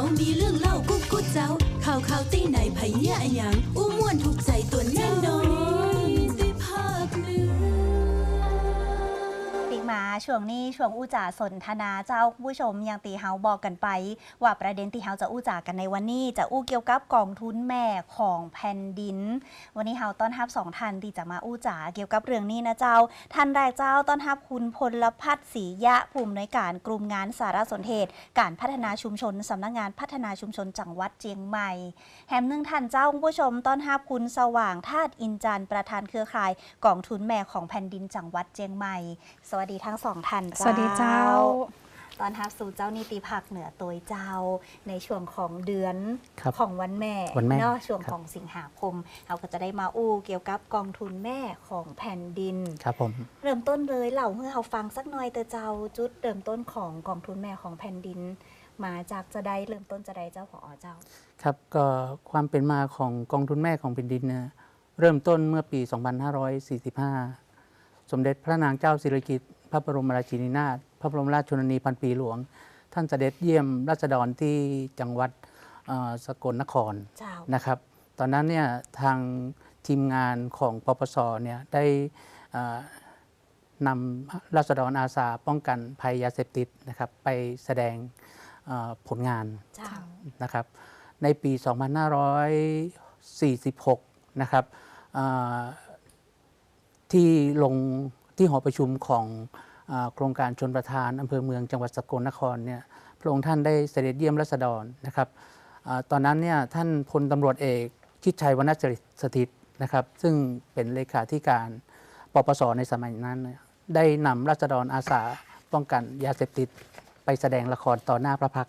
ามีเรื่องเล่ากุ๊กกุ๊กเจ้าข่าวข่าวตีไหนไผเหี้ยอะหยังอู้ม่วนถูกใจตัวแน่นอน มาช่วงนี้ช่วงอู้จ่าสนทนาเจ้าผู้ชมยังตีเฮาบอกกันไป ว่าประเด็นที่เฮาจะอู้จ่ากันในวันนี้ จะอู้เกี่ยวกับกองทุนแม่ของแผ่นดิน วันนี้เฮาต้อนรับสองท่านที่จะมาอู้จ่าเกี่ยวกับเรื่องนี้นะเจ้า ท่านแรกเจ้าต้อนรับคุณพลพัฒน์ศรียะผู้อำนวยการกลุ่มงานสารสนเทศ การพัฒนาชุมชนสำนักงานพัฒนาชุมชนจังหวัดเจียงใหม่แถมหนึ่งท่านเจ้าคุณผู้ชมต้อนรับคุณสว่างธาตุอินจันทร์ประธานเครือข่ายกองทุนแม่ของแผ่นดินจังหวัดเจียงใหม่ สวัสดีทั้งสองท่านสวัสดีเจ้า ตอนทับสู่เจ้านิติภาคเหนือตัวเจ้า ในช่วงของเดือนครับของวันแม่วันแม่เนาะช่วงครับของสิงหาคม เราก็จะได้มาอู้เกี่ยวกับกองทุนแม่ของแผ่นดินครับผมเริ่มต้นเลยเล่าให้เราฟังสักหน่อยเตอเจ้าจุดเริ่มต้นของกองทุนแม่ของแผ่นดิน มาจากจะได้เริ่มต้นจะได้เจ้าผอเจ้า ครับก็ความเป็นมาของกองทุนแม่ของแผ่นดินเนี่ยเริ่มต้นเมื่อปี 2545 สมเด็จพระนางเจ้าสิริกิติ์ พระบรมราชินีนาถพระบรมราชชนนีพันปีหลวง ท่านเสด็จเยี่ยมราษฎรที่จังหวัดเอ่อสกลนครเจ้านะครับ ตอนนั้นเนี่ยทางทีมงานของปปสเนี่ยได้เอ่อนำราษฎรอาสาป้องกันภัยยาเสพติดนะครับไปแสดงเอ่อผลงานเจ้านะครับ ในปี 2546 นะครับเอ่อที่ลง ที่หอประชุมของอโครงการชนประทานอำเภอเมืองจังหวัดสกลนครเนี่ยพระองค์ท่านได้เสด็จเยี่ยมรัษฎรนะครับอตอนนั้นเนี่ยท่านพลตำรวจเอกชิดชัยวรรณจริตสถิตนะครับ ซึ่งเป็นเลขาธิการปปสในสมัยนั้น ได้นำรัษฎรอาสาป้องกันยาเสพติดไปแสดงละครต่อหน้าพระพัก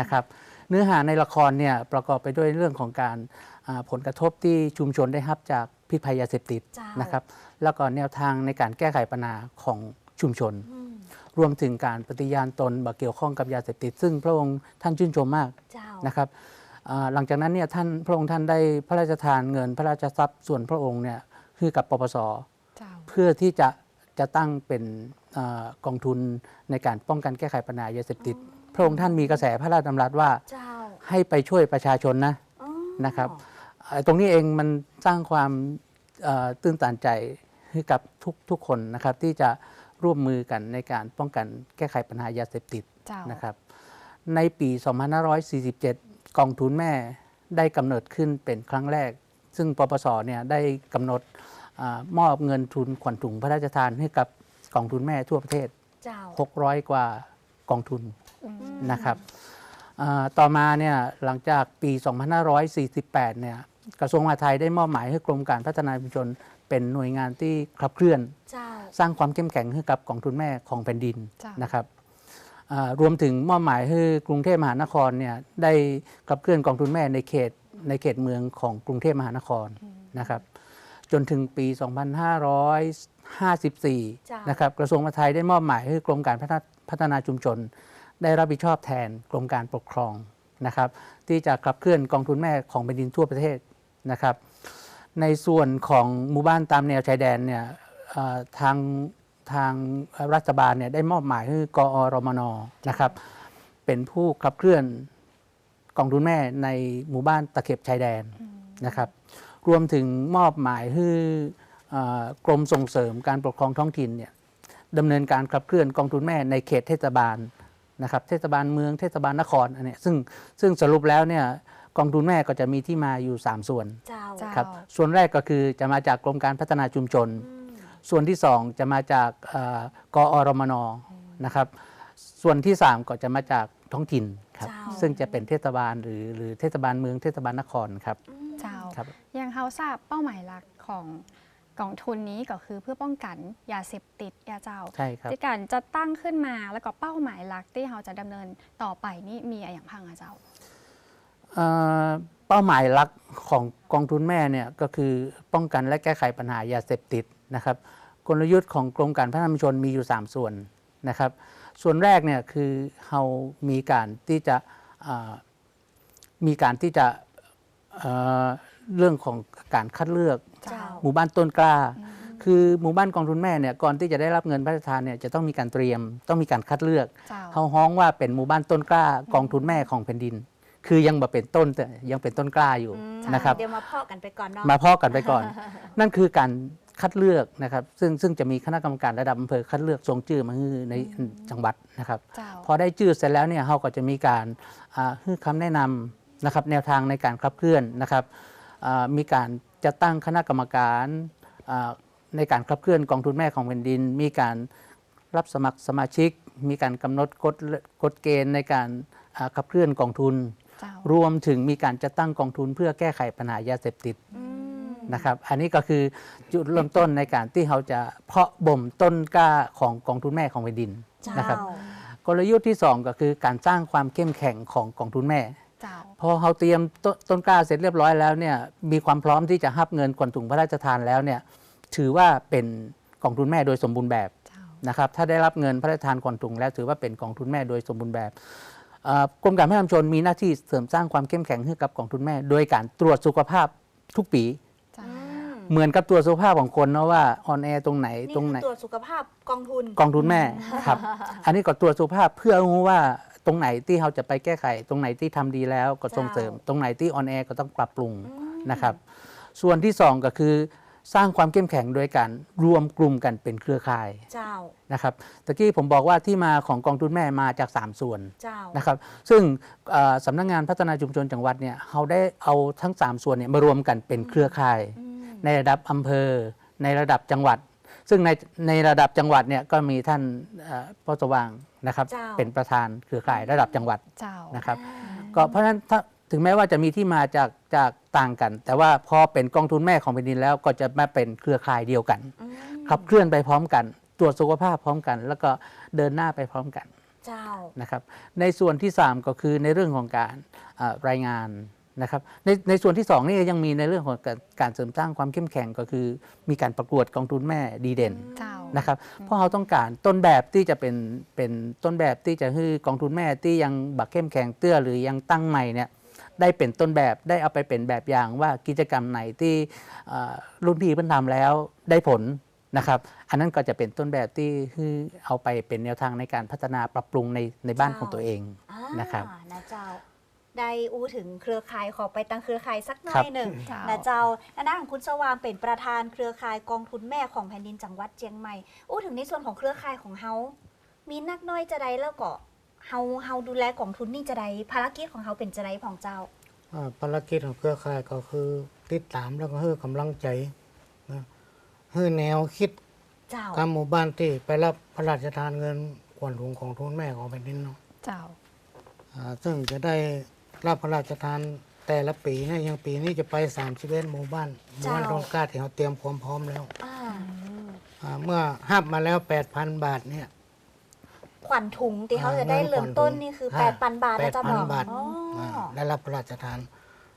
นะครับ เนื้อหาในละครเนี่ยประกอบไปด้วยเรื่องของการผลกระทบที่ชุมชนได้รับจาก พิษภัยยาเสพติดเจ้านนะครับ แล้วก็แนวทางในการแก้ไขปัญหาของชุมชนอืมรวมถึงการปฏิญาณตนบ่เกี่ยวข้องกับยาเสพติด ซึ่งพระองค์ท่านชื่นชมมากเจ้านะครับอ่าหลังจากนั้นเนี่ยท่านพระองค์ท่านได้พระราชทานเงินพระราชทรัพย์ส่วนพระองค์เนี่ยให้กับปปสเจ้าเพื่อที่จะจะตั้งเป็นอากองทุนในการป้องกันแก้ไขปัญหายาเสพติด พระองค์ท่านมีกระแสพระราชดำรัสว่าเจ้าให้ไปช่วยประชาชนนะอ๋อนะครับเอ่อ ตรงนี้เองมันสร้างความเอ่อตื้นตันใจให้กับทุกทุกคนนะครับ ที่จะร่วมมือกันในการป้องกันแก้ไขปัญหายาเสพติดเจ้านะครับ ในปี 2547 กองทุนแม่ได้กำเนิดขึ้นเป็นครั้งแรก ซึ่งปปสเนี่ยได้กำหนดอามอบเงินทุนขวัญถุงพระราชทานให้กับกองทุนแม่ทั่วประเทศเจ้า600 กว่ากองทุนอืมนะครับอ่าต่อมาเนี่ยหลังจากปี 2548 เนี่ย กระทรวงมหาดไทยได้มอบหมายให้กรมการพัฒนาชุมชน เป็นหน่วยงานที่ขับเคลื่อน เจ้า สร้างความเข้มแข็งให้กับกองทุนแม่ของแผ่นดินจ้ะ นะครับอ่ารวมถึงมอบหมายให้กรุงเทพมหานครเนี่ยได้ขับเคลื่อนกองทุนแม่ในเขตในเขตเมืองของกรุงเทพมหานครนะครับ จนถึงปี2554 นะครับกระทรวงมหาดไทยได้มอบหมายให้กรมการพัฒนาพัฒนาชุมชน ได้รับผิดชอบแทนกรมการปกครองนะครับ ที่จะขับเคลื่อนกองทุนแม่ของแผ่นดินทั่วประเทศ นะครับ ในส่วนของหมู่บ้านตามแนวชายแดนเนี่ยทางทางรัฐบาลเนี่ยได้มอบหมายให้กอรมนนะครับ เป็นผู้ขับเคลื่อนกองทุนแม่ในหมู่บ้านตะเข็บชายแดนนะครับ รวมถึงมอบหมายให้กรมส่งเสริมการปกครองท้องถิ่นเนี่ยดำเนินการขับเคลื่อนกองทุนแม่ในเขตเทศบาลนะครับ เทศบาลเมืองเทศบาลนครอันเนี้ยซึ่งซึ่งสรุปแล้วเนี่ย กองทุนแม่ก็จะมีที่มาอยู่ 3 ส่วนเจ้าเจ้า ครับส่วนแรกก็คือจะมาจากกรมการพัฒนาชุมชน อืมส่วนที่ 2 จะมาจากเอ่อกอรมนนะครับส่วนที่ 3 ก็จะมาจากท้องถิ่นครับเจ้า ซึ่งจะเป็นเทศบาลหรือหรือเทศบาลเมืองเทศบาลนครครับเจ้า ครับยังเขาทราบเป้าหมายหลักของกองทุนนี้ก็คือเพื่อป้องกันยาเสพติดยาเจ้าใช่ครับ ที่การจะตั้งขึ้นมาแล้วก็เป้าหมายหลักที่เราจะดำเนินต่อไปนี่มีอะไรอย่างพังอะเจ้า เอ่อเป้าหมายหลักของกองทุนแม่เนี่ยก็คือป้องกันและแก้ไขปัญหายาเสพติดนะครับ กลยุทธ์ของกรมการพัฒนาชุมชนมีอยู่ 3 ส่วนนะครับ ส่วนแรกเนี่ยคือเรามีการที่จะเอ่อมีการที่จะเอ่อเรื่องของการคัดเลือกเจ้าหมู่บ้านต้นกล้า คือหมู่บ้านกองทุนแม่เนี่ยก่อนที่จะได้รับเงินพระราชทานเนี่ยจะต้องมีการเตรียมต้องมีการคัดเลือกเจ้าเขาฮ้องว่าเป็นหมู่บ้านต้นกล้ากองทุนแม่ของแผ่นดิน คือยังบ่เป็นต้นแต่ยังเป็นต้นกล้าอยู่อืมนะครับเดี๋ยวมาเพาะกันไปก่อนเนาะมาเพาะกันไปก่อน นั่นคือการคัดเลือกนะครับ ซึ่งซึ่งจะมีคณะกรรมการระดับอำเภอคัดเลือกทรงชื่อมาให้ในจังหวัดนะครับเจ้าพอได้ชื่อเสร็จแล้วเนี่ยเราก็จะมีการอ่าให้คำแนะนำนะครับแนวทางในการขับเคลื่อนนะครับอ่ามีการจะตั้งคณะกรรมการอ่าในการขับเคลื่อนกองทุนแม่ของแผ่นดิน มีการรับสมัครสมาชิก มีการกำหนดกฎกฎเกณฑ์ในการอ่าขับเคลื่อนกองทุนเจ้า รวมถึงมีการจัดตั้งกองทุนเพื่อแก้ไขปัญหายาเสพติดอืมนะครับ อันนี้ก็คือจุดเริ่มต้นในการที่เราจะเพาะบ่มต้นกล้าของกองทุนแม่ของแผ่นดินเจ้านะครับกลยุทธ์ที่ 2 ก็คือการสร้างความเข้มแข็งของกองทุนแม่เจ้าพอเราเตรียมตต้นกล้าเสร็จเรียบร้อยแล้วเนี่ยมีความพร้อมที่จะรับเงินกวนถุงพระราชทานแล้วเนี่ยถือว่าเป็นกองทุนแม่โดยสมบูรณ์แบบเจ้านะครับถ้าได้รับเงินพระราชทานกวนถุงแล้วถือว่าเป็นกองทุนแม่โดยสมบูรณ์แบบเอ่อ กรมการพัฒนาชุมชนมีหน้าที่เสริมสร้างความเข้มแข็งให้กับกองทุนแม่ โดยการตรวจสุขภาพทุกปีเจ้าอืมเหมือนกับตรวจสุขภาพของคนเนาะว่าออนแอร์ตรงไหนนี่ตรงคืไหนอตรวจสุขภาพกองทุนกองทุนแม่ครับ อันนี้ก็ตรวจสุขภาพเพื่อรู้ว่าตรงไหนที่เราจะไปแก้ไข ตรงไหนที่ทำดีแล้วก็ส่งเสริม ตรงไหนที่ออนแอร์ก็ต้องปรับปรุงนะครับ ส่วนที่สองก็คือ สร้างความเข้มแข็งโดยการรวมกลุ่มกันเป็นเครือข่ายเจ้า นะครับตะกี้ผมบอกว่าที่มาของกองทุนแม่มาจาก 3 ส่วนเจ้า นะครับ ซึ่งเอ่อสำนักงานพัฒนาชุมชนจังหวัดเนี่ยเขาได้เอาทั้ง 3 ส่วนเนี่ยมารวมกันเป็นเครือข่าย อืม ในระดับอำเภอในระดับจังหวัด ซึ่งในในระดับจังหวัดเนี่ยก็มีท่านเอ่อพ่อสว่างนะครับ เจ้า เป็นประธานเครือข่ายระดับจังหวัดเจ้า นะครับ ก็เพราะฉะนั้นถ้า ถึงแม้ว่าจะมีที่มาจากจากต่างกัน แต่ว่าพอเป็นกองทุนแม่ของแผ่นดินแล้วก็จะมาเป็นเครือข่ายเดียวกันอืมขับเคลื่อนไปพร้อมกัน ตรวจสุขภาพพร้อมกัน แล้วก็เดินหน้าไปพร้อมกันเจ้านะครับ ในส่วนที่ 3 ก็คือในเรื่องของการอ่ารายงานนะครับในในส่วนที่ 2 นี่ยังมีในเรื่องของการการเสริมสร้างความเข้มแข็งก็คือ มีการประกวดกองทุนแม่ดีเด่นเจ้านะครับเพราะเราต้องการต้นแบบที่จะเป็นเป็นต้นแบบที่จะให้กองทุนแม่ที่ยังบักเข้มแข็งเตื้อหรือยังตั้งใหม่เนี่ย ได้เป็นต้นแบบได้เอาไปเป็นแบบอย่างว่ากิจกรรมไหนที่เอ่อรุ่นพี่เพิ่นทำแล้วได้ผลนะครับอันนั้นก็จะเป็นต้นแบบที่คือเอาไปเป็นแนวทางในการพัฒนาปรับปรุงในในบ้านของตัวเองอ่านะครับ นะเจ้า ได้อู้ถึงเครือข่ายขอไปตั้งเครือข่ายสักหน่ครัอบยหนึ่งเจ้านะเจ้าอันนั้นของคุณสว่างเป็นประธานเครือข่ายกองทุนแม่ของแผ่นดินจังหวัดเชียงใหม่อู้ถึงในส่วนของเครือข่ายของเฮามีนักน้อยจะใดแล้วก็ เฮาเฮาดูแลกองทุนนี่จะใดภารกิจของเฮาเป็นจะใดของเจ้าอ่าภารกิจของเครือข่ายก็คือติดตามแล้วก็ให้กำลังใจนะให้แนวคิดเจ้าการหมู่บ้านที่ไปรับพระราชทานเงินขวัญถุงของทุนแม่ของแผ่นดินเนาะเจ้าอ่าซึ่งจะได้รับพระราชทานแต่ละปีเนะยังปีนี้จะไป31หมู่บ้านหมู่บ้านตรงกล้าที่เราเตรียมความพร้อมแล้วอ่าอ่าเมื่อหับมาแล้ว8,000บาทเนี่ย ขวัญถุงที่เขาจะได้เริ่มต้นนี่คืออ่า8,000บาทนะเจ้าบอก8,000บาทอ๋ออาได้รับพระราชทาน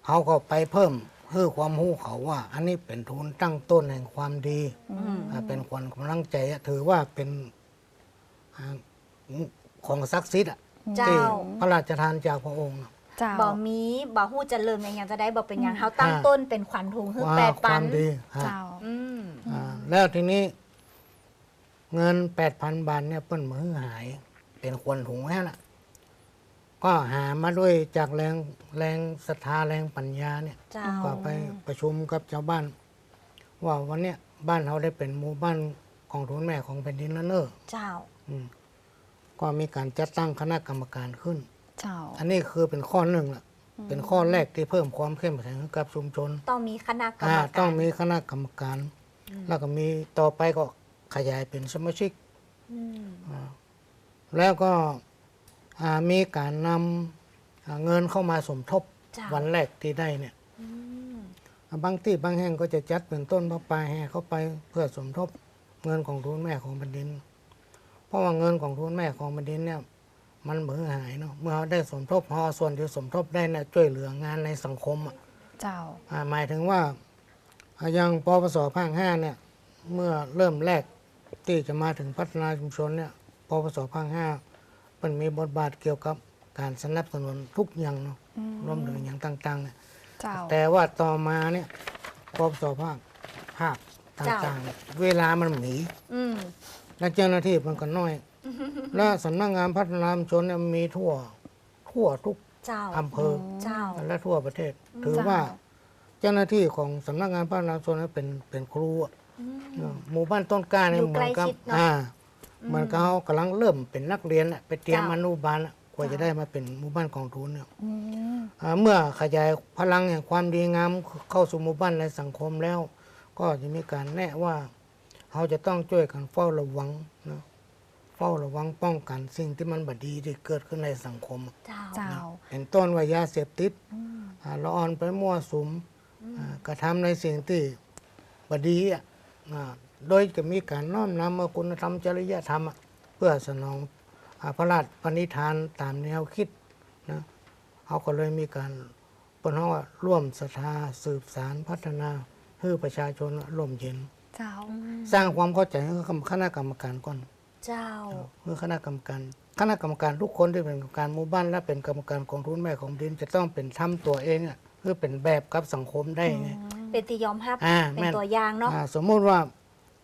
เขาก็ไปเพิ่มเพื่อความรู้เขาว่า อันนี้เป็นทุนตั้งต้นแห่งความดีอืมอ่าเป็นขวัญกำลังใจอะถือว่าเป็นอ่าของศักดิ์สิทธิ์อะเจ้าที่พระราชทานจากพระองค์น่ะเจ้าบ่มีบ่ฮู้จะเริ่มอย่างยังจะได้บ่เป็นอย่างเฮาตั้งอ่าต้นเป็นขวัญถุงคือว่าแปดคปัวานมดีฮะเจ้าอืมอ่าแล้วทีนี้ เงินแปดพันบาทเนี่ยเปิ้นมือหาย เป็นควรถุงแค่น่ะก็หามาด้วยจากแรงแรงศรัทธาแรงปัญญาเนี่ยเจ้า ก็ไปประชุมกับชาวบ้าน ว่าวันเนี้ยบ้านเขาได้เป็นหมู่บ้านของทุนแม่ของแผ่นดินแล้วเนอะเจ้า อืมก็มีการจัดตั้งคณะกรรมการขึ้น เจ้า อันนี้คือเป็นข้อหนึ่งละเป็นข้อแรกที่เพิ่มความเข้มแข็งให้กับชุมชนต้องมีคณะกรรอ่ามการต้องมีคณะกรรมการ แล้วก็มีต่อไปก็ ขยายเป็นสมาชิกอืมแล้วก็อ่ามีการนำอ่าเงินเข้ามาสมทบเจ้าวันแรกที่ได้เนี่ยอืมบางที่บางแห่งก็จะจัดเป็นต้นพระปลายแห่เข้าไปเพื่อสมทบเงินของทุนแม่ของแผ่นดิน เพราะว่าเงินของทุนแม่ของแผ่นดินเนี่ย มันเบื่อหายเนาะเมื่อเราได้สมทบพอส่วนที่สมทบได้เนี่ยช่วยเหลืองานในสังคมอะเจ้าอ่าหมายถึงว่าอ่าอย่างปปสภาคห้าเนี่ย เมื่อเริ่มแรก ที่จะมาถึงพัฒนาชุมชนเนี่ยปปสภาคห้ามันมีบทบาทเกี่ยวกับการสนับสนุนทุกอย่างเนาะอืมรวมถึงอย่างต่างๆเนี่ยเจ้าแต่ว่าต่อมาเนี่ยปปสภาคภาคต่างๆเนี่ยเวลามันหมีอืมและเจ้าหน้าที่มันก็น้อย และสำนักงานพัฒนาชุมชนเนี่ยมีทั่ว ทั่วทุกเจ้าอำเภอเจ้าและทั่วประเทศ ถือว่าเจ้าหน้าที่ของสำนักงานพัฒนาชนนั้นเป็นเป็นครูอะ หมู่บ้านต้นกล้าเนี่ยอยู่เหมือนกับใกล้ชิดเนอะ อ่าเหมือนกับเขากำลังเริ่มเป็นนักเรียนอะไปเตรียมเจ้าอนุบาลอะกว่าจะได้มาเป็นหมู่บ้านกองทุนเนี่ยอืมอ่าเมื่อขยายพลังแห่งความดีงามเข้าสู่หมู่บ้านในสังคมแล้ว ก็จะมีการแนะว่าเขาจะต้องช่วยกันเฝ้าระวังนะเฝ้าระวังป้องกันสิ่งที่มันบดีที่เกิดขึ้นในสังคม เจ้า เจ้า เป็นต้นว่ายาเสพติดอ่าละอ่อนไปมั่วสุมอ่ากระทำในสิ่งที่บดีอะอ่า โดยจะมีการน้อมนำเอาคุณธรรมจริยธรรมอะเพื่อสนองอาพระราชปณิธานตามแนวคิดนะเขาก็เลยมีการปนห้องว่าร่วมศรัทธาสืบสารพัฒนาให้ประชาชนร่มเย็น เจ้า สร้างความเข้าใจให้กับคณะกรรมการก่อน เจ้าเมื่อคณะกรรมการคณะกรรมการทุกคนที่เป็นกรรมการหมู่บ้านและเป็นกรรมการกองทุนแม่ของดินจะต้องเป็นทำตัวเองอะเพื่อเป็นแบบกับสังคมได้ไง เป็นตียอมรับอ่าเป็นแม่นตัวอย่างเนาะอ่าสมมุติว่า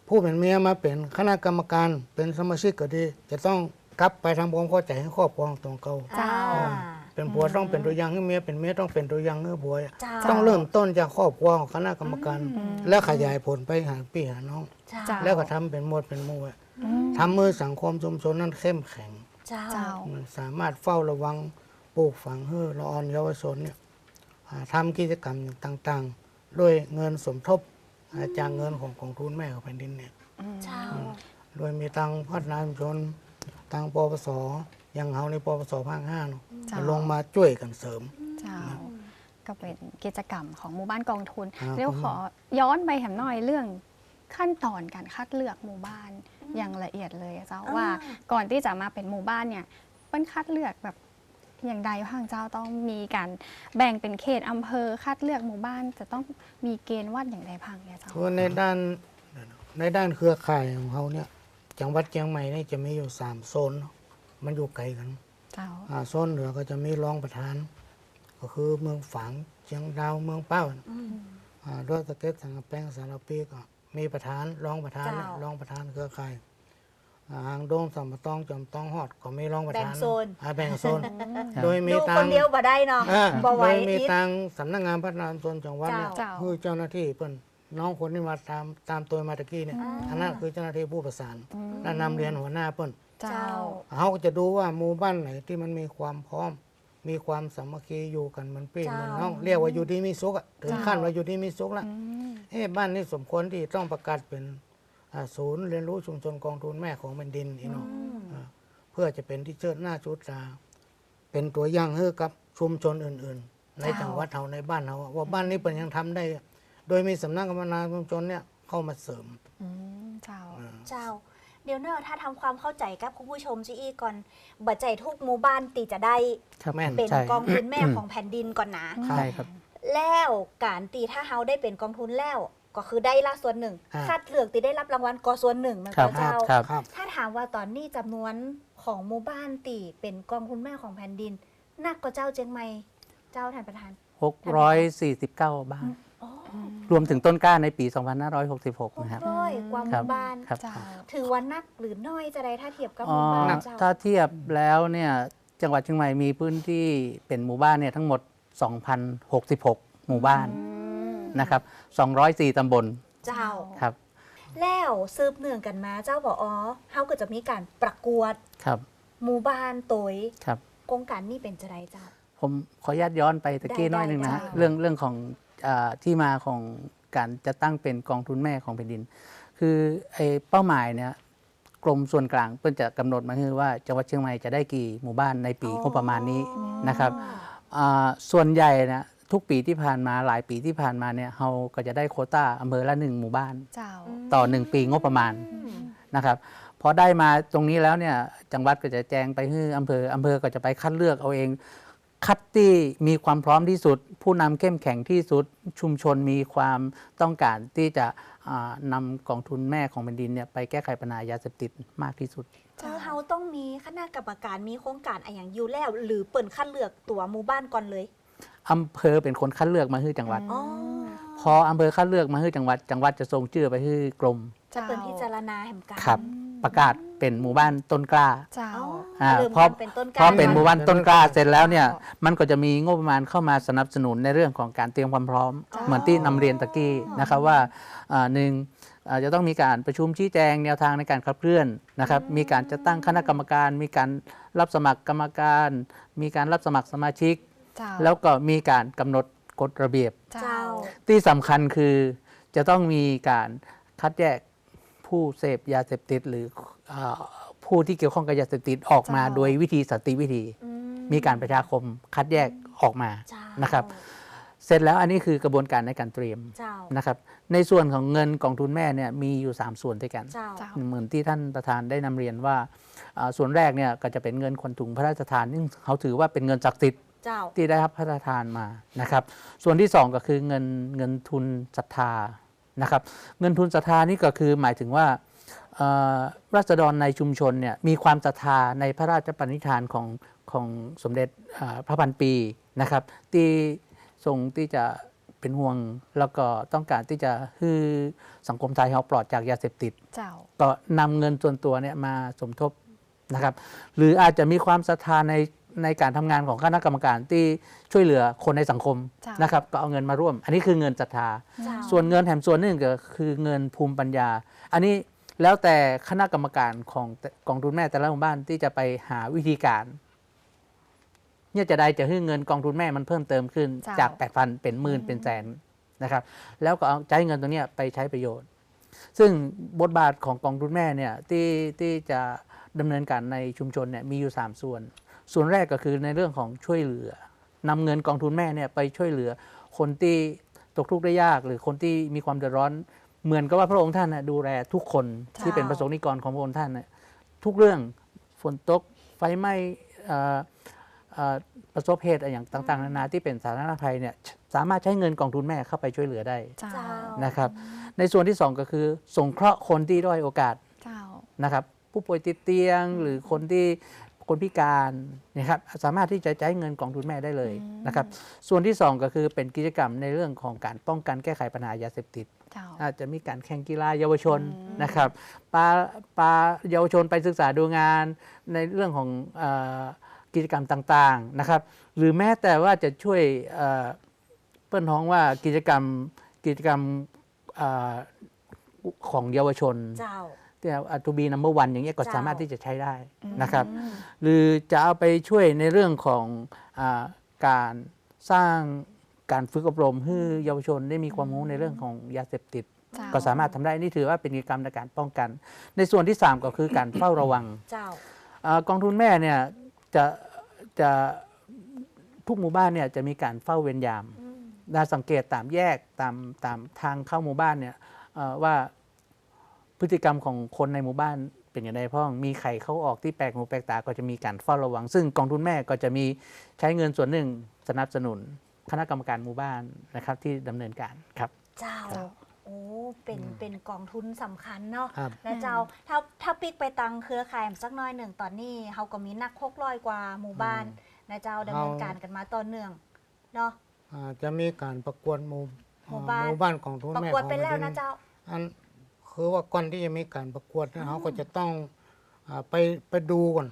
ผู้เป็นเมียมาเป็นคณะกรรมการเป็นสมาชิกก็ดี จะต้องกลับไปทำความเข้าใจให้ครอบครองตรงเก่าเจ้า อ่าเป็นผัวต้องเป็นตัวอย่างให้เมียเป็นเมียต้องเป็นตัวอย่างให้ผัว เจ้าต้องเริ่มต้นจากครอบครัวของคณะกรรมการ แล้วขยายผลไปหาพี่หาน้องเจ้าเจ้า แล้วก็ทำเป็นหมวดเป็นหมู่อะทำมือสังคมชุมชนนั้นเข้มแข็ง เจ้า เจ้า มันสามารถเฝ้าระวังปลูกฝังให้ละอ่อนเยาวชนเนี่ยอ่าทำกิจกรรมต่างๆ ด้วยเงินสมทบอ่าจากเงินของกองทุนแม่ของแผ่นดินเนี่ยเจ้า โดยมีตังพัฒนาชุมชนตังปปสอย่างเฮาในปปสภาคห้าเนาะจ้ะลงมาช่วยกันเสริม เจ้าก็เป็นกิจกรรมของหมู่บ้านกองทุนอ่าเดี๋ยวผมขอย้อนไปแถมหน่อยเรื่องขั้นตอนการคัดเลือกหมู่บ้านอย่างละเอียดเลยอะเจ้าอ่าว่าก่อนที่จะมาเป็นหมู่บ้านเนี่ยเป็นคัดเลือกแบบ อย่างใดพังเจ้าต้องมีการแบ่งเป็นเขตอำเภอคัดเลือกหมู่บ้านจะต้องมีเกณฑ์วัดอย่างใดพังเนี่ยเจ้าคือในด้านในด้านเครือข่ายของเขาเนี่ยจังหวัดเชียงใหม่เนี่ยจะมีอยู่สามโซนเนาะมันอยู่ไกลกันเจ้าอ่าโซนเหนือก็จะมีรองประธาน ก็คือเมืองฝางเชียงดาวเมืองเป้าอ่าด้วยสเก็ตสังกะแปงสารปีก็มีประธานรองประธานเจ้า รองประธานเครือข่ายอ่า หางดงสัมปะตองจอมตองฮอดก็มีรองประธานแบ่งโซน อ่าแบ่งโซนครับโดยมีดูตัคงนเดียวบ่ได้เนาะอ่าบ่ไหวโดยมีอีกทางสำนักงานพัฒนาชุมชนจังหวัดเนี่ยเจ้า คือเจ้าหน้าที่เพิ่นน้องคนที่มาตามตามตัวมาตะกี้เนี่ยอันนั้นคือเจ้าหน้าที่ผู้ประสานและนำเรียนหัวหน้าเพิ่น เจ้า เขาก็จะดูว่าหมู่บ้านไหนที่มันมีความพร้อม มีความสามัคคีอยู่กันเหมือนพี่เจ้าเหมือนน้อง เรียกว่าอยู่ดีมีสุขอะถึงขั้นว่าอยู่ดีมีสุขละอืมเอ้บ้านนี้สมควรที่ต้องประกาศเป็นอ่า ศูนย์เรียนรู้ชุมชนกองทุนแม่ของแผ่นดินอีกเนาะอ่าเพื่อจะเป็นที่เชิดหน้าชูตราเป็นตัวอย่างให้กับชุมชนอื่น ๆ ในจังหวัดเราในบ้านเราอะว่าบ้านนี้เป็นยังทำได้ โดยมีสำนักกรรมการชุมชนเนี่ยเข้ามาเสริมอืมเจ้าเจ้า เดี๋ยวเนอะถ้าทำความเข้าใจกับคุณผู้ชมจีอีก่อนบัดใจทุกหมู่บ้านตีจะได้ครับแม่นเป็นใช่กองทุนแม่ของแผ่นดินก่อนนะใช่ครับแล้วการตีถ้าเฮาได้เป็นกองทุนแล้ว ก็คือได้ละส่วนหนึ่งอ่าคัดเลือกตีได้รับรางวัลก็ส่วนหนึ่งมันครัก็บ เจ้า ครับ ครับ ถ้าถามว่าตอนนี้จำนวนของหมู่บ้านตีเป็นกองทุนแม่ของแผ่นดินนักก็เจ้าเจียงใหม่เจ้าท่านประธาน649 บ้าน อ๋อรวมถึงต้นกล้าในปี 2566 นะครับ ร้อยกว่าหครัมู่บบ้าน ครับ เจ้า ถือว่านักหรือน้อยจะได้ถ้าเทียบกับหอ๋อมู่บ้านเจ้า ถ้าเทียบแล้วเนี่ยจังหวัดเชียงใหม่มีพื้นที่เป็นหมู่บ้านเนี่ยทั้งหมด 2,066 หมู่บ้าน นะครับ204ตำบลเจ้า ครับ แล้วซืบเนื่องกันมาเจ้าบอกอ๋อเฮาก็จะมีการประกวดครับหมู่บ้านโตยครับโครงการนี่เป็นจะไรเจ้า ผมขออนุญาตย้อนไปตะกี้ได้น้อยหนึ่งนะฮะได้ เรื่องเรื่องของอาที่มาของการจะตั้งเป็นกองทุนแม่ของแผ่นดิน คือไอ้เป้าหมายเนี่ยกรมส่วนกลางเพื่อจะกำหนดมาคือว่าจังหวัดเชียงใหม่จะได้กี่หมู่บ้านในปีงบประมาณนี้นะครับอ่าส่วนใหญ่นะ ทุกปีที่ผ่านมาหลายปีที่ผ่านมาเนี่ยเราก็จะได้โควต้าอำเภอละหนึ่งหมู่บ้าน เจ้า ต่อหนึ่งปีงบประมาณนะครับพอได้มาตรงนี้แล้วเนี่ยจังหวัดก็จะแจ้งไปให้อำเภออำเภอก็จะไปคัดเลือกเอาเอง คัดที่มีความพร้อมที่สุด ผู้นำเข้มแข็งที่สุดชุมชนมีความต้องการที่จะอ่านำกองทุนแม่ของแผ่นดินเนี่ยไปแก้ไขปัญหายาเสพติดมากที่สุดคือเฮาต้องมีคณะกรรมการมีโครงการอะไรอย่างอยู่แล้ว หรือเปิ่นคัดเลือกตัวหมู่บ้านก่อนเลย อำเภอเป็นคนคัดเลือกมาให้จังหวัด อ๋อพออำเภอคัดเลือกมาให้จังหวัด จังหวัดจะส่งชื่อไปให้กรม จะเปิ่นพิจารณาแห่งการครับอประกาศเป็นหมู่บ้านต้นกล้า เจ้าอ่า ลืมเพราะกันเป็นต้นเพกล้าราะเป็นหมู่บ้านต้นกล้าเสร็จแล้วเนี่ยอ๋อมันก็จะมีงบประมาณเข้ามาสนับสนุนในเรื่องของการเตรียมความพร้อม อ๋อ เหมือนที่นำเรียนตะกี้นะครับว่าอ่าหนึ่งอ่าจะต้องมีการประชุมชี้แจงแนวทางในการขับเคลื่อนนะครับ มีการจะตั้งคณะกรรมการ มีการรับสมัครกรรมการ มีการรับสมัครสมาชิกเจ้า แล้วก็มีการกำหนดกฎระเบียบเจ้าที่สำคัญคือจะต้องมีการคัดแยกผู้เสพยาเสพติดหรือเออผู้ที่เกี่ยวข้องกับยาเสพติดออกมาเจ้าโดยวิธีสันติวิธีอืมีการประชาคมคัดแยกออกมาเจ้านะครับ เสร็จแล้วอันนี้คือกระบวนการในการเตรียมเจ้านะครับ ในส่วนของเงินกองทุนแม่เนี่ยมีอยู่ 3 ส่วนด้วยกันเจ้าเจ้าเหมือนที่ท่านประธานได้นำเรียนว่าอ่า ส่วนแรกเนี่ยก็จะเป็นเงินขวัญถุงพระราชทานซึ่งเขาถือว่าเป็นเงินศักดิ์สิทธิ์ เจ้าที่ได้รับพระราชทานมานะครับ ส่วนที่ 2 ก็คือเงินเงินทุนศรัทธานะครับ เงินทุนศรัทธานี่ก็คือหมายถึงว่าเอ่อรัษฎรในชุมชนเนี่ยมีความศรัทธาในพระราชปณิธานของของสมเด็จอ่าพระพันปีนะครับ ที่ทรงที่จะเป็นห่วงแล้วก็ต้องการที่จะให้สังคมไทยเราปลอดจากยาเสพติดเจ้าก็นำเงินส่วนตัวเนี่ยมาสมทบนะครับ หรืออาจจะมีความศรัทธาใน ในการทำงานของคณะกรรมการที่ช่วยเหลือคนในสังคมจ้ะนะครับก็เอาเงินมาร่วม อันนี้คือเงินศรัทธาเจ้าส่วนเงินแถมส่วนหนึ่งก็คือเงินภูมิปัญญา อันนี้แล้วแต่คณะกรรมการของกองทุนแม่แต่ละหมู่บ้านที่จะไปหาวิธีการเนี่ยจะได้จะให้เงินกองทุนแม่มันเพิ่มเติมขึ้นจ้ะจาก 8,000 เป็นหมื่นเป็นแสนนะครับ แล้วก็เอาใช้เงินตัวเนี้ยไปใช้ประโยชน์ ซึ่งบทบาทของกองทุนแม่เนี่ยที่ที่จะดำเนินการในชุมชนเนี่ยมีอยู่ 3 ส่วน ส่วนแรกก็คือในเรื่องของช่วยเหลือนำเงินกองทุนแม่เนี่ยไปช่วยเหลือคนที่ตกทุกข์ได้ยาก หรือคนที่มีความเดือดร้อน เหมือนกับว่าพระองค์ท่านน่ะดูแลทุกคนที่เป็นประสงค์นิกรของพระองค์ท่านน่ะทุกเรื่องฝนตกไฟไหม้เอ่อเอ่อประสบเหตุอะไรอย่างต่างๆนานาที่เป็นสาธารณภัยเนี่ยสามารถใช้เงินกองทุนแม่เข้าไปช่วยเหลือได้เจ้าเจ้านะครับในส่วนที่ 2 ก็คือสงเคราะห์คนที่ด้อยโอกาสเจ้านะครับผู้ป่วยติดเตียงหรือคนที่ คนพิการนะครับสามารถที่จะใช้เงินกองทุนแม่ได้เลยนะครับ ส่วนที่ 2 ก็คือเป็นกิจกรรมในเรื่องของการป้องกันแก้ไขปัญหายาเสพติดเจ้าอาจจะมีการแข่งกีฬาเยาวชนอืมนะครับปาปาเยาวชนไปศึกษาดูงานในเรื่องของเออกิจกรรมต่างๆนะครับ หรือแม้แต่ว่าจะช่วยเอ่อเปิ้นท้องว่ากิจกรรมกิจกรรมเออของเยาวชนเจ้า ที่อัตูบีนัมเบอร์วันอย่างเงี้ยก็เจ้าสามารถที่จะใช้ได้นะครับอืมหรือจะเอาไปช่วยในเรื่องของอาการสร้างการฝึกอบรมให้เยาวชนได้มีความรู้ในเรื่องของยาเสพติด เจ้า ก็สามารถทำได้นี่ถือว่าเป็นกิจกรรมในการป้องกัน ในส่วนที่ 3 ก็คือการเฝ้าระวัง เจ้าอากองทุนแม่เนี่ยจะจะทุกหมู่บ้านเนี่ยจะมีการเฝ้าเวรยาม อืมน่าสังเกตตามแยกตามตามทางเข้าหมู่บ้านเนี่ยเอ่อว่า พฤติกรรมของคนในหมู่บ้านเป็นอย่างไรพ้องมีใครเข้าออกที่แปลกหูแปลกตาก็จะมีการเฝ้าระวัง ซึ่งกองทุนแม่ก็จะมีใช้เงินส่วนหนึ่งสนับสนุนคณะกรรมการหมู่บ้านนะครับที่ดำเนินการครับ เจ้าเจ้าโอ้ เป็นเป็นกองทุนสำคัญเนาะ ครับ และเจ้า ถ้า ถ้าปิกไปตังเครือข่ายสักหน้อยหนึ่งตอนนี้เขาก็มีนักโคกร้อยกว่าหมู่บ้านนะเจ้าดำเนินการกันมาต่อเนื่อง เนาะ อ่าจะมีการประกวดหมู่หมู่บ้าน หมู่บ้านของทุนประแม่กวดของไปแล้วดินะเจ้า อัน คือว่าก่อนที่จะมีการประกวดเนี่ยเขาก็จะต้องอาไปไปดูก่อน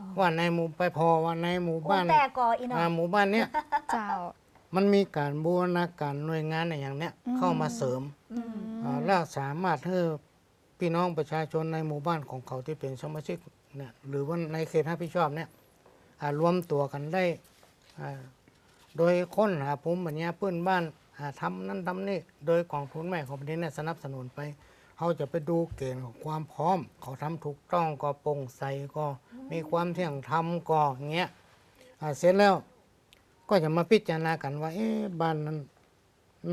อ๋อ ว่าในหมู่ไปพอว่าในหมู่โอ้บ้านแต่กออีเนาะอ่าหมู่บ้านเนี้ย เจ้า มันมีการบูรณาการหน่วยงานอะไรอย่างเนี้ยอืม เข้ามาเสริมอืม อ่าแล้วสามารถให้พี่น้องประชาชนในหมู่บ้านของเขาที่เป็นสมาชิกเนี่ยหรือว่าในเขตรับผิดชอบเนี่ยอ่ารวมตัวกันได้อ่าโดยค้นหาภูมิปัญญาเพื่อนบ้านหาทำนั่นทำนี่โดยกองทุนแม่ของประเทศเนี่ยสนับสนุนไป เขาจะไปดูเกณฑ์ของความพร้อม เขาทำถูกต้องก็โปร่งใสก็มีความเที่ยงธรรมก็อย่างเงี้ยอ่าเสร็จแล้วก็จะมาพิจารณากันว่า เอ๊ะบ้านนั้น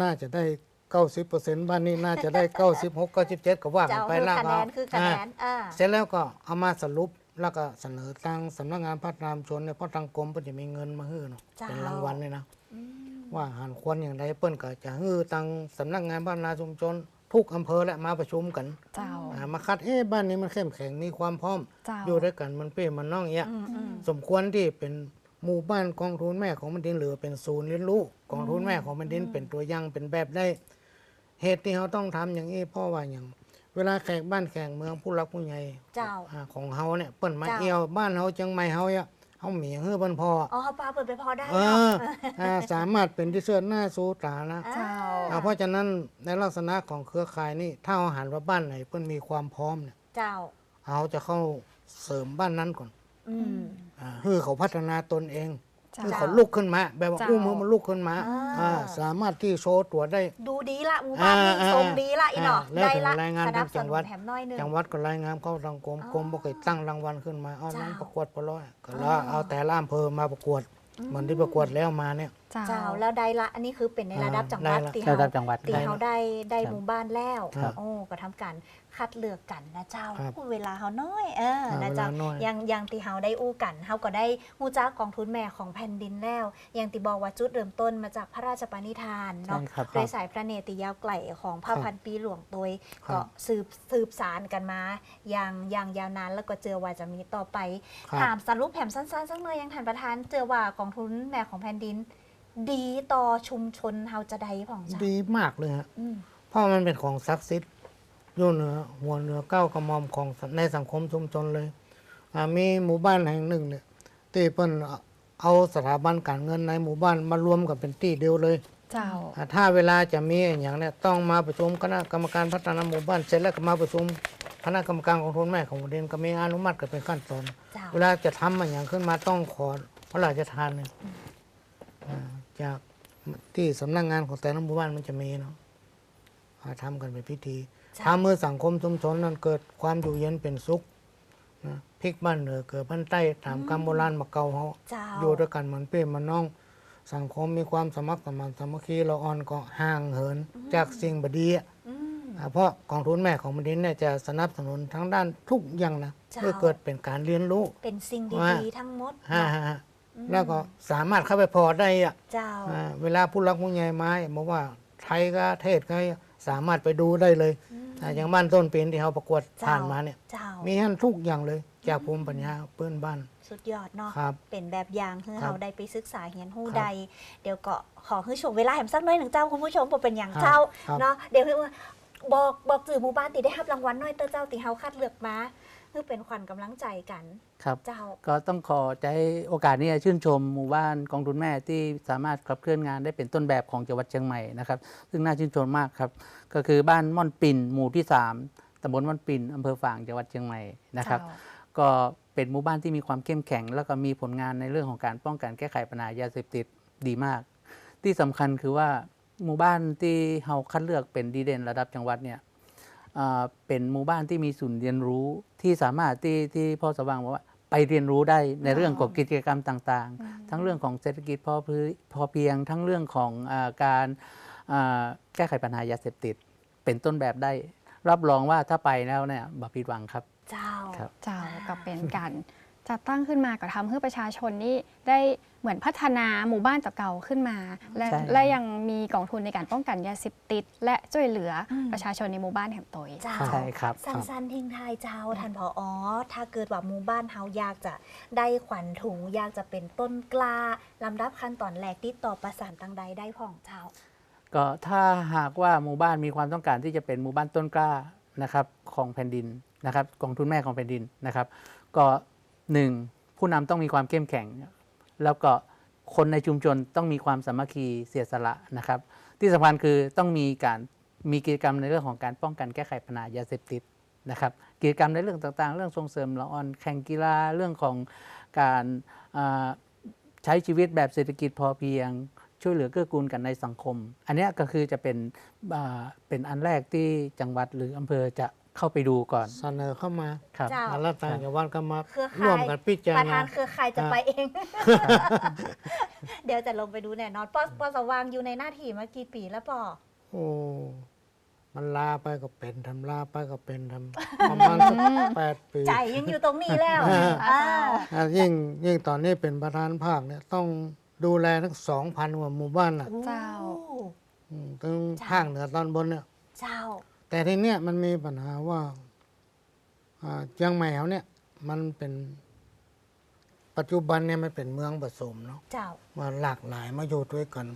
น่าจะได้เก้าสิบเปอร์เซ็นต์บ้านนี้น่าจะได้เก้าสิบหกเก้าสิบเจ็ดก็ว่ากัเจ้านไปคือแล้วคะแนก็นคือคะแนนอ่าเสร็จแล้วก็เอามาสรุปแล้วก็เสนอทางสำนักงานพัฒนาชุมชนเนี่ยเพราะทางกรมก็จะมีเงินมาให้เนาะเจ้าเป็นรางวัลเลยนะอืมว่าหันควรอย่างไรเปิ้นก็จะให้ทางสำนักงานพัฒนาชุมชน ทุกอำเภอและมาประชุมกันเจ้า อ่ามาคัดเอ๊ะบ้านนี้มันเข้มแข็งมีความพร้อม เจ้า อยู่ด้วยกันมันเป้มันน้องเนี้ย อืมอืมสมควรที่เป็นหมู่บ้านกองทุนแม่ของแผ่นดินหรือเป็นศูนย์เรียนรู้กองทุนแม่ของแผ่นดินเป็นตัวอย่างเป็นแบบได้ เหตุที่เราต้องทำอย่างนี้เพราะว่าอย่าง เวลาแขกบ้านแขกเมืองผู้รักผู้ใหญ่เจ้า อ่าของเฮาเนี่ยเปิ้นมาเจ้า เอี่ยวบ้านเฮาจังไม่เฮาเนี่ย เฮาหมีเฮือเปิ้นพออ๋อปลาเปิดไปพอได้เอเนาะออ่าสามารถเป็นที่เสื้อหน้าสู้ตานะเจ้าอ่าเพราะฉะนั้นในลักษณะของเครือข่ายนี่ถ้าเอาหันว่าบ้านไหนเปิ้นมีความพร้อมเนี่ยเจ้าเราจะเข้าเสริมบ้านนั้นก่อนอืมอ่าให้เขาพัฒนาตนเอง เจ้าให้เขาลุกขึ้นมา แบบว่าเจ้าอู้มือมันลุกขึ้นมาอ่าอ่าสามารถที่โชว์ตัวได้ ดูดีละหมู่บ้านนี่อ่าทรงดีละอีเนาะอ่าแล้วได้ถึงละรายงานสนับทางสจังนุหวัดนแถมน้อยหนึงจังหวัดก็รายงานเข้าทางกรมอ๋อกรมบ่เคยตั้งรางวัลขึ้นมาเอาเจ้านั้นประกวดปร้อยก็แล้วเอาแต่ละอำเภอมาประกวดเหมือนที่ประกวดแล้วมาเนี่ย เจ้าเจ้าแล้วได้ละอันนี้คือเป็นในระดับอ่าจังหวัดได้ละตีระเฮาดับจังหวัดตีได้เฮาได้ได้ครับหมู่บ้านแล้วครับโอ้ก็ทำการคัดเลือกกันนะเจ้าครับพูดเวลาเฮาน้อยเอออ่านะเจ้าเวลาน้อยยังยังตีเฮาได้อู้กันเฮาก็ได้ฮู้จักกองทุนแม่ของแผ่นดินแล้ว ยังตีบอกว่าจุดเริ่มต้นมาจากพระราชปณิธานเนาะใช่ครับโดยสายพระเนตรยาวไกลของพระพันปีหลวงตัวยครับก็สืบสืบสารกันมาอย่างอย่างยาวนานแล้วก็เจอว่าจะมีต่อไปครับถามสรุปแผมสั้นๆสักหน่อยยังทันประธานเจอว่ากองทุนแม่ของแผ่นดิน ดีต่อชุมชนเฮาจะได้ผ่องจ้ะดีมากเลยฮะ อืมเพราะมันเป็นของศักดิ์สิทธิ์อยู่เหนือหัวเหนือเก้ากระหม่อมของในสังคมชุมชนเลยอ่ามีหมู่บ้านแห่งหนึ่งเนี่ยที่เปิ้นเอาสถาบันการเงินในหมู่บ้านมารวมกันเป็นที่เดียวเลยเจ้า อ่าถ้าเวลาจะมีอย่างเนี้ยต้องมาประชุมคณะกรรมการพัฒนาหมู่บ้านเสร็จแล้วก็มาประชุมคณะกรรมการของทุนแม่ของประเด็นก็มีอนุมัติกันเป็นขั้นตอน เจ้า เวลาจะทำมันอย่างขึ้นมาต้องขอพระราชทานเนี่ยอ่า จากที่สำนักงานของแต่ละหมู่บ้านมันจะมีเนาะอ่าทำกันเป็นพิธีจ้ะทำเมื่อสังคมชุมชนนั้นเกิดความอยู่เย็นเป็นสุขนะพลิกบ้านเหนือเกิดบ้านใต้ถามคำโบราณมาเก่าเขาเจ้า อยู่ด้วยกันเหมือนเป้เหมันน้อง สังคมมีความสมัครสมานสามัคคีเราอ่อนก็ห่างเหิน จากสิ่งบดีอะอืม อ่าเพราะกองทุนแม่ของมันดินเนี่ยจะสนับสนุนทั้งด้านทุกอย่างนะเจ้า เพื่อเกิดเป็นการเรียนรู้ เป็นสิ่งว่าดี ๆ ทั้งหมดฮะฮะฮะ แล้วก็สามารถเข้าไปพอได้อะเจ้าอ่าเวลาผู้รักผู้ใหญ่ไม้บอกว่าไทยก็เทศก็สามารถไปดูได้เลยอ่าอย่างบ้านต้นปีนที่เขาประกวดเจ้าผ่านมาเนี่ยเจ้ามีให้ทุกอย่างเลย จากภูมิปัญญาเพื่อนบ้าน สุดยอดเนาะครับเป็นแบบอย่างให้ครับเราได้ไปศึกษาเรียนรู้ครับใด เดี๋ยวก็ขอให้ชมเวลาแหมสักหน้อยหนึ่งเจ้าคุณผู้ชมผมเป็นอย่างครับเจ้าครับเนาะ เดี๋ยวคือว่าบอกบอกสื่อหมู่บ้านติได้รับรางวัลหน้อยเตอเจ้าติเฮาคัดเลือกมา เพื่อเป็นขวัญกำลังใจกัน ครับเจ้า ก็ต้องขอใช้โอกาสนี้ชื่นชมหมู่บ้านกองทุนแม่ที่สามารถขับเคลื่อนงานได้เป็นต้นแบบของจังหวัดเชียงใหม่นะครับซึ่งน่าชื่นชมมากครับ ก็คือบ้านม่อนปิ่นหมู่ที่ 3ตำบลม่อนปิ่นอำเภอฝางจังหวัดเชียงใหม่นะครับเจ้าก็เป็นหมู่บ้านที่มีความเข้มแข็ง แล้วก็มีผลงานในเรื่องของการป้องกันแก้ไขปัญหายาเสพติดดีมาก ที่สำคัญคือว่าหมู่บ้านที่เฮาคัดเลือกเป็นดีเด่นระดับจังหวัดเนี่ยอ่า เป็นหมู่บ้านที่มีศูนย์เรียนรู้ที่สามารถที่ที่พ่อสว่างบอกว่าไปเรียนรู้ได้ในเรื่องของกิจกรรมต่างๆ ทั้งเรื่องของเศรษฐกิจพอเพียพอเพียง ทั้งเรื่องของอาการอ่าแก้ไขปัญหายาเสพติด เป็นต้นแบบได้ รับรองว่าถ้าไปแล้วเนี่ยบ่ผิดหวังครับ เจ้าครับเจ้าก็เป็นการ จัดตั้งขึ้นมาก็ทำให้ประชาชนนี่ได้เหมือนพัฒนาหมู่บ้านเก่าๆขึ้นมา และใช่และยังมีกองทุนในการป้องกันยาเสพติด และช่วยเหลืออมประชาชนในหมู่บ้านแห่งตยเจ้าใช่ครับสั้นๆทิ้งท้ายเจ้าท่านผออถ้าเกิดว่าหมู่บ้านเฮาอยากจะได้ขวัญถุงอยากจะเป็นต้นกล้าลำดับขั้นตอนแรกติดต่อประสานตังใดได้พ่องเจ้าก็ถ้าหากว่าหมู่บ้านมีความต้องการที่จะเป็นหมู่บ้านต้นกล้านะครับของแผ่นดินนะครับกองทุนแม่ของแผ่นดินนะครับ ก็ หนึ่งผู้นำต้องมีความเข้มแข็ง แล้วก็คนในชุมชนต้องมีความสามัคคีเสียสละนะครับ ที่สำคัญคือต้องมีการมีกิจกรรมในเรื่องของการป้องกันแก้ไขปัญหายาเสพติดนะครับ กิจกรรมในเรื่องต่างๆ เรื่องส่งเสริมละอ่อนแข่งกีฬาเรื่องของการใช้ชีวิตแบบเศรษฐกิจพอเพียง ช่วยเหลือเกื้อกูลกันในสังคม อันนี้ก็คือจะเป็นเป็นอันแรกที่จังหวัดหรืออำเภอจะ เข้าไปดูก่อนเสนอเข้ามาครับ เจ้า แล้วต่างจังหวัดก็มาเครือข่ายร่วมกันพิจารประณาธานเครือข่ายจะอ่าไปเอง เดี๋ยวจะลงไปดูแน่นอนปอปอสว่างอยู่ในหน้าที่มากี่ปีแล้วปอโอ้มันลาไปก็เป็นทำลาไปก็เป็นทำประมาณสักแปดปี ใจยังอยู่ตรงนี้แล้วอ่าอ่าอะยิ่งยิ่งตอนนี้เป็นประธานภาคเนี่ยต้องดูแลทั้งสองพันกว่าหมู่บ้านน่ะเจ้าโอ้อืมทั้งจ้ะภาคเหนือตอนบนเนี่ย เจ้า แต่ทีเนี้ยมันมีปัญหาว่าอ่าเชียงใหม่เขาเนี่ยมันเป็นปัจจุบันเนี่ยมันเป็นเมืองผสมเนาะเจ้ามาหลากหลายมาอยู่ด้วยกัน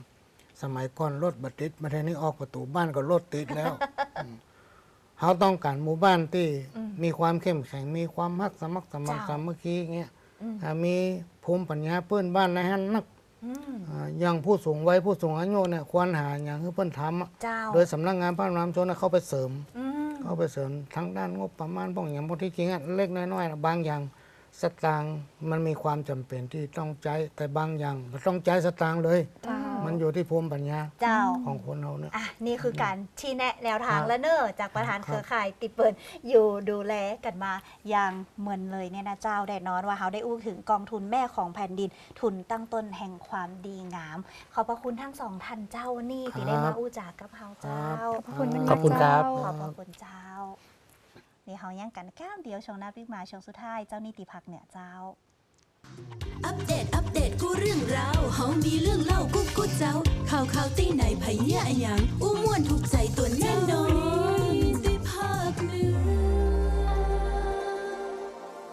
สมัยก่อนรถบัติดมาทีนี้ออกประตูบ้านก็รถติดแล้วอืมเขาต้องการหมู่บ้านที่อืมมีความเข้มแข็งมีความฮักสมัครสมานเจ้าสามัคคีอย่างเงี้ยอืมอ่ามีภูมิปัญญาเพื่อนบ้านในฮันนัก อืมอ่าอย่างผู้สูงวัยผู้สูงอายุเนี่ยควรหาอย่างที่เพื่อนทำอะเจ้าโดยสำนักงานพัฒนาชุมชนน่ะเข้าไปเสริม อืมเข้าไปเสริมทั้งด้านงบประมาณบ้างอย่างบางที่จริงอะเล็กน้อยๆนะบางอย่างสตางค์มันมีความจำเป็นที่ต้องใจแต่บางอย่างไม่ต้องใจสตางค์เลย เจ้า มันอยู่ที่ภูมิปัญญาเจ้า ของคนเราเนี่ย อะนี่คือการชี้แนะแนวทางครับและเนอจากประธานครับเครือข่ายติดเปิดอยู่ดูแลกันมาอย่างเหมือนเลยเนี่ยนะเจ้าแน่นอนว่าเขาได้อู้ถึงกองทุนแม่ของแผ่นดิน ทุนตั้งต้นแห่งความดีงาม ขอบพระคุณทั้งสองท่านเจ้านี่ที่ได้มาอู้จากกับเฮาเจ้าขอบคุณมากขอบคุณครับเจ้าขอบพระคุณเจ้า นี่เฮายังกันแก้วเดียวชงหน้าพิกมาชงสุดท้ายเจ้านิติพักเหนือเจ้า อัปเดต อัปเดต กูเรื่องราวเฮามีเรื่องเล่ากูกูเจ้า ข่าวข่าวตีไหนไผเนี่ยอะหยังอู้ม่วนถูกใจตัวแน่นอน